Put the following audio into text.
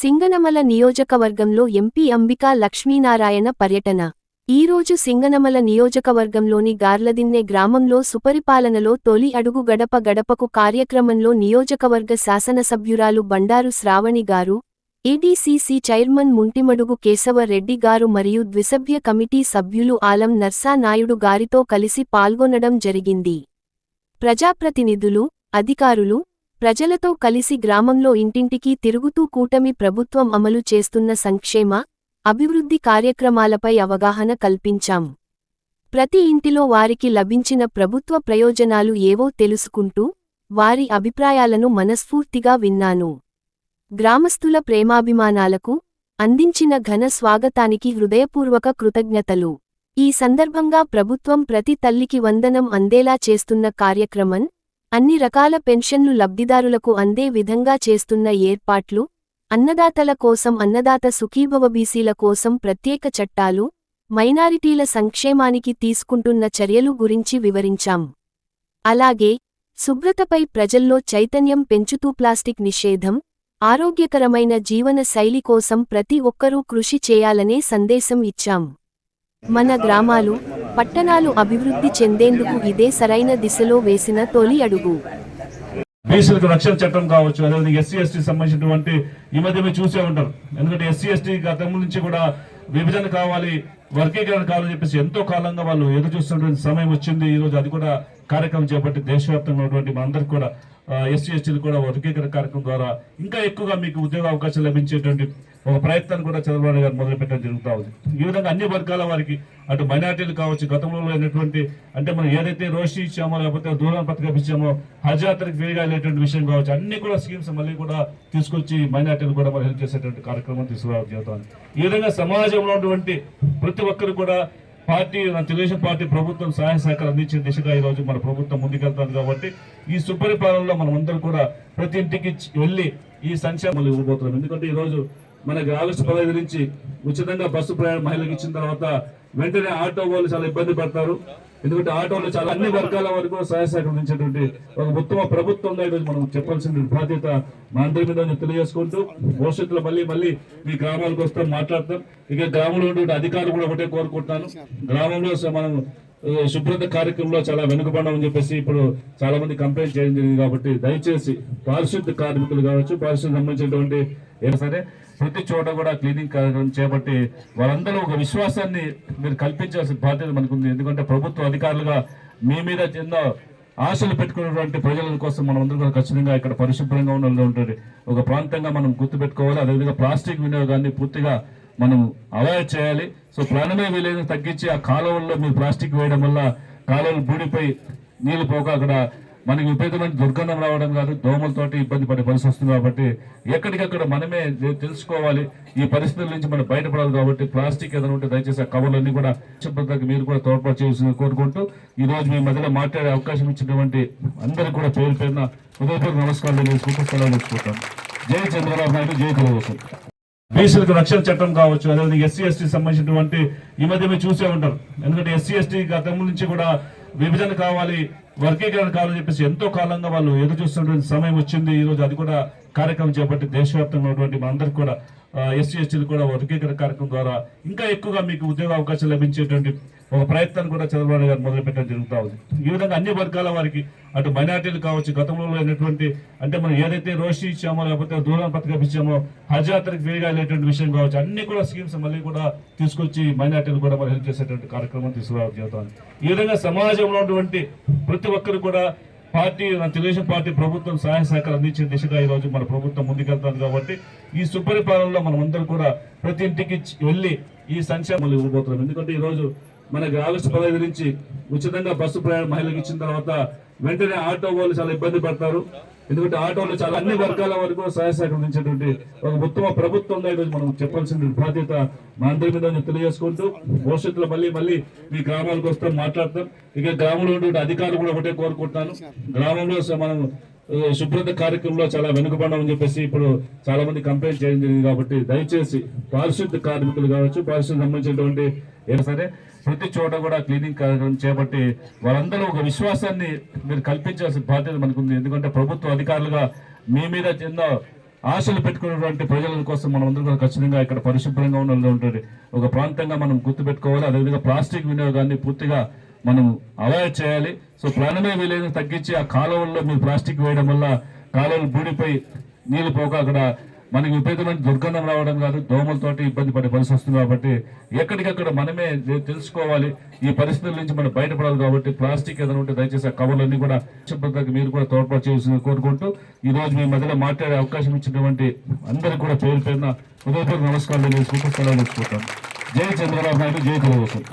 సింగనమల నియోజకవర్గంలో ఎంపీ అంబికా లక్ష్మీనారాయణ పర్యటన. ఈరోజు సింగనమల నియోజకవర్గంలోని గార్లదిన్నె గ్రామంలో సుపరిపాలనలో తొలి అడుగు గడప గడపకు కార్యక్రమంలో నియోజకవర్గ శాసనసభ్యురాలు బండారు శ్రావణి గారు ఏడీసీసీ చైర్మన్ ముంటిమడుగు కేశవరెడ్డి గారు మరియు ద్విసభ్య కమిటీ సభ్యులు ఆలం నర్సానాయుడు గారితో కలిసి పాల్గొనడం జరిగింది. ప్రజాప్రతినిధులు అధికారులు ప్రజలతో కలిసి గ్రామంలో ఇంటింటికీ తిరుగుతూ కూటమి ప్రభుత్వం అమలు చేస్తున్న సంక్షేమ అభివృద్ధి కార్యక్రమాలపై అవగాహన కల్పించాం. ప్రతి ఇంటిలో వారికి లభించిన ప్రభుత్వ ప్రయోజనాలు ఏవో తెలుసుకుంటూ వారి అభిప్రాయాలను మనస్ఫూర్తిగా విన్నాను. గ్రామస్తుల ప్రేమాభిమానాలకు అందించిన ఘన స్వాగతానికి హృదయపూర్వక కృతజ్ఞతలు. ఈ సందర్భంగా ప్రభుత్వం ప్రతి తల్లికి వందనం అందేలా చేస్తున్న కార్యక్రమం అన్ని రకాల పెన్షన్లు లబ్ధిదారులకు అందే విధంగా చేస్తున్న ఏర్పాట్లు అన్నదాతల కోసం అన్నదాత సుఖీభవ బీసీల కోసం ప్రత్యేక చట్టాలు మైనారిటీల సంక్షేమానికి తీసుకుంటున్న చర్యలు గురించి వివరించాం. అలాగే శుభ్రతపై ప్రజల్లో చైతన్యం పెంచుతూ ప్లాస్టిక్ నిషేధం ఆరోగ్యకరమైన జీవన శైలి కోసం ప్రతి ఒక్కరూ కృషి చేయాలనే సందేశం ఇచ్చాం. మన గ్రామాలు పట్టణాలు అభివృద్ధి చెందేందుకు ఇదే సరైన దిశలో వేసిన తొలి అడుగు. బీసీలకు రక్షణ చట్టం కావచ్చు అదేవిధంగా ఎస్సీ ఎస్టీ సంబంధించినటువంటి ఈ మధ్య మీరు చూసే ఉంటారు. ఎందుకంటే ఎస్సీ ఎస్టీ గతం నుంచి కూడా విభజన కావాలి వర్గీకరణ కావాలని చెప్పేసి ఎంతో కాలంగా వాళ్ళు ఎదురు చూస్తున్నటువంటి సమయం వచ్చింది. ఈ రోజు అది కూడా కార్యక్రమం చేపట్టి దేశవ్యాప్తంగా ఉన్నటువంటి మనందరికి కూడా ఎస్సీ ఎస్టీలు కూడా వర్గీకరణ కార్యక్రమం ద్వారా ఇంకా ఎక్కువగా మీకు ఉద్యోగ అవకాశాలు లభించేటువంటి ఒక ప్రయత్నాన్ని కూడా చంద్రబాబు గారు మొదలుపెట్టడం జరుగుతూ ఉంది. ఈ విధంగా అన్ని వర్గాల వారికి అటు మైనార్టీలు కావచ్చు గతంలో లేనటువంటి అంటే మనం ఏదైతే రోషి ఇచ్చామో లేకపోతే దూరం పథకం ఇచ్చామో హజ్ యాత్రకు ఫ్రీగా వెళ్ళేటువంటి విషయం కావచ్చు అన్ని కూడా స్కీమ్స్ మళ్ళీ కూడా తీసుకొచ్చి మైనార్టీలు కూడా మనం హెల్ప్ చేసేటువంటి కార్యక్రమం తీసుకురావడం జరుగుతుంది. ఈ విధంగా సమాజంలో ఉన్నటువంటి ప్రతి ఒక్కరు కూడా పార్టీ మన తెలుగుదేశం పార్టీ ప్రభుత్వం సహాయ సహకారం అందించే దిశగా ఈ రోజు మన ప్రభుత్వం ముందుకెళ్తుంది కాబట్టి ఈ సుపరిపాలనలో మనం అందరూ కూడా ప్రతి ఇంటికి వెళ్ళి ఈ సంక్షేమాలు ఇవ్వబోతున్నాం. ఎందుకంటే ఈ రోజు మనకి ఆగస్టు పదహైదు నుంచి ఉచితంగా బస్సు ప్రయాణం మహిళలకు ఇచ్చిన తర్వాత వెంటనే ఆటో వాళ్ళు చాలా ఇబ్బంది పడతారు. ఎందుకంటే ఆటోలు చాలా అన్ని వర్గాల వరకు సహాయ సహకారం ఒక ఉత్తమ ప్రభుత్వంగా ఈరోజు మనం చెప్పాల్సిన బాధ్యత మా అందరి మీద తెలియజేసుకుంటూ భవిష్యత్తులో మళ్ళీ మళ్ళీ మీ గ్రామాలకు వస్తాం మాట్లాడతాం. ఇక గ్రామంలో ఉన్నటువంటి అధికారులు కూడా ఒకటే కోరుకుంటున్నాను. గ్రామంలో మనం శుభ్రత కార్యక్రమంలో చాలా వెనుకబడమని చెప్పేసి ఇప్పుడు చాలా మంది కంప్లైంట్ చేయడం జరిగింది కాబట్టి దయచేసి పారిశుద్ధ కార్మికులు కావచ్చు పారిశుద్ధ సంబంధించినటువంటి ఏదైనా సరే ప్రతి చోట కూడా క్లీనింగ్ కార్యక్రమం చేపట్టి వాళ్ళందరూ ఒక విశ్వాసాన్ని మీరు కల్పించాల్సిన బాధ్యత మనకుంది. ఎందుకంటే ప్రభుత్వ అధికారులుగా మీ మీద ఎన్నో ఆశలు పెట్టుకున్నటువంటి ప్రజల కోసం మనం అందరూ కూడా ఖచ్చితంగా ఇక్కడ పరిశుభ్రంగా ఉండాలి ఉంటుంది ఒక ప్రాంతంగా మనం గుర్తుపెట్టుకోవాలి. అదేవిధంగా ప్లాస్టిక్ వినియోగాన్ని పూర్తిగా మనం అవాయిడ్ చేయాలి. సో ప్రాణమే వీలైన తగ్గించి ఆ కాలువల్లో మీరు ప్లాస్టిక్ వేయడం వల్ల కాలువలు బూడిపోయి నీళ్ళు పోక అక్కడ మనకి విపరీతమైన దుర్గంధం రావడం కాదు. దోమలతోటి ఇబ్బంది పడే పరిస్థితి వస్తుంది కాబట్టి ఎక్కడికక్కడ మనమే తెలుసుకోవాలి. ఈ పరిస్థితుల నుంచి మనం బయటపడాలి కాబట్టి ప్లాస్టిక్ ఏదైనా ఉంటే దయచేసి ఆ కవర్లన్నీ కూడా శుభ్రతకు మీరు కూడా తోడ్పాటు చేయాల్సింది కోరుకుంటూ ఈ రోజు మీ మధ్యలో మాట్లాడే అవకాశం ఇచ్చినటువంటి అందరికీ కూడా పేరు పేరున హృదయపూర్వక నమస్కారాలు తెలుసుకుంటూ సెలవు తీసుకుంటాను జై చంద్రబాబు నాయుడు జై తెలుగుదేశం. బీసీలకు రక్షణ చట్టం కావచ్చు అదేవిధంగా ఎస్సీ ఎస్టీ సంబంధించినటువంటి ఈ మధ్య మీరు చూసే ఉంటారు. ఎందుకంటే ఎస్సీ ఎస్టీ గతం నుంచి కూడా విభజన కావాలి వర్గీకరణ కావాలని చెప్పేసి ఎంతో కాలంగా వాళ్ళు ఎదురు చూస్తున్నటువంటి సమయం వచ్చింది. ఈ రోజు అది కూడా కార్యక్రమం చేపట్టి దేశవ్యాప్తంగా ఉన్నటువంటి మనందరికి కూడా ఎస్సీ ఎస్టీలు కూడా వర్గీకరణ కార్యక్రమం ద్వారా ఇంకా ఎక్కువగా మీకు ఉద్యోగ అవకాశాలు లభించేటువంటి ఒక ప్రయత్నాన్ని కూడా చంద్రబాబు గారు మొదలుపెట్టడం జరుగుతూ ఉంది. ఈ విధంగా అన్ని వర్గాల వారికి అటు మైనార్టీలు కావచ్చు గతంలో లేనటువంటి అంటే మనం ఏదైతే రోషి ఇచ్చామో లేకపోతే దూరం పథకం ఇచ్చామో హజ్ యాత్రకు ఫ్రీగా వెళ్ళేటువంటి విషయం కావచ్చు అన్ని కూడా స్కీమ్స్ మళ్ళీ కూడా తీసుకొచ్చి మైనార్టీలు కూడా మనం హెల్ప్ చేసేటువంటి కార్యక్రమం తీసుకురావడం జరుగుతుంది. ఈ విధంగా సమాజంలో ఉన్నటువంటి ప్రతి ఒక్కరు కూడా పార్టీ మన తెలుగుదేశం పార్టీ ప్రభుత్వం సహాయ సహకారం అందించిన దిశగా ఈ రోజు మన ప్రభుత్వం ముందుకెళ్తుంది కాబట్టి ఈ సుపరిపాలనలో మనం అందరం కూడా ప్రతి ఇంటికి వెళ్ళి ఈ సంక్షేమాలు ఇవ్వబోతున్నాం. ఎందుకంటే ఈ రోజు మనకి ఆగస్టు పదహైదు నుంచి ఉచితంగా బస్సు ప్రయాణం మహిళలకు ఇచ్చిన తర్వాత వెంటనే ఆటో వాళ్ళు చాలా ఇబ్బంది పడతారు. ఎందుకంటే ఆటోలు చాలా అన్ని వర్గాల వరకు సహాయ సహకారం ఒక ఉత్తమ ప్రభుత్వంగా ఈరోజు మనం చెప్పాల్సిన బాధ్యత మా అందరి మీద తెలియజేసుకుంటూ భవిష్యత్తులో మళ్ళీ మళ్ళీ మీ గ్రామాలకు వస్తాం మాట్లాడతాం. ఇక గ్రామంలో ఉన్నటువంటి అధికారులు కూడా ఒకటే కోరుకుంటున్నాను. గ్రామంలో మనం శుభ్రత కార్యక్రమంలో చాలా వెనుకబడమని చెప్పేసి ఇప్పుడు చాలా మంది కంప్లైంట్ చేయడం జరిగింది కాబట్టి దయచేసి పారిశుద్ధ కార్మికులు కావచ్చు పారిశుద్ధ సంబంధించినటువంటి ఏదైనా సరే ప్రతి చోట కూడా క్లీనింగ్ కార్యక్రమం చేపట్టి వారందరూ ఒక విశ్వాసాన్ని మీరు కల్పించాల్సిన బాధ్యత మనకుంది. ఎందుకంటే ప్రభుత్వ అధికారులుగా మీ మీద ఎన్నో ఆశలు పెట్టుకున్నటువంటి ప్రజల కోసం మనం అందరూ కూడా ఖచ్చితంగా ఇక్కడ పరిశుభ్రంగా ఉండాలి ఒక ప్రాంతంగా మనం గుర్తుపెట్టుకోవాలి. అదేవిధంగా ప్లాస్టిక్ వినియోగాన్ని పూర్తిగా మనం అవాయిడ్ చేయాలి. సో ప్రాణమే వీలైన తగ్గించి ఆ కాలువల్లో మీరు ప్లాస్టిక్ వేయడం వల్ల కాలువలు బూడిపోయి నీళ్ళు పోక అక్కడ మనకి విపరీతమైన దుర్గంధం రావడం కాదు. దోమలతోటి ఇబ్బంది పడే పరిస్థితి వస్తుంది కాబట్టి ఎక్కడికక్కడ మనమే తెలుసుకోవాలి. ఈ పరిస్థితుల నుంచి మనం బయటపడాలి కాబట్టి ప్లాస్టిక్ ఏదైనా ఉంటే దయచేసి ఆ కవర్లన్నీ కూడా శుభ్రతకు మీరు కూడా తోడ్పాటు చేయాల్సింది కోరుకుంటూ ఈ రోజు మీ మధ్యలో మాట్లాడే అవకాశం ఇచ్చినటువంటి అందరికీ కూడా పేరు పేరున హృదయపూర్వక నమస్కారాలు తెలియజేసుకుంటూ సెలవు తీసుకుంటాను. జై చంద్రబాబు నాయుడు జై తెలుగుదేశం.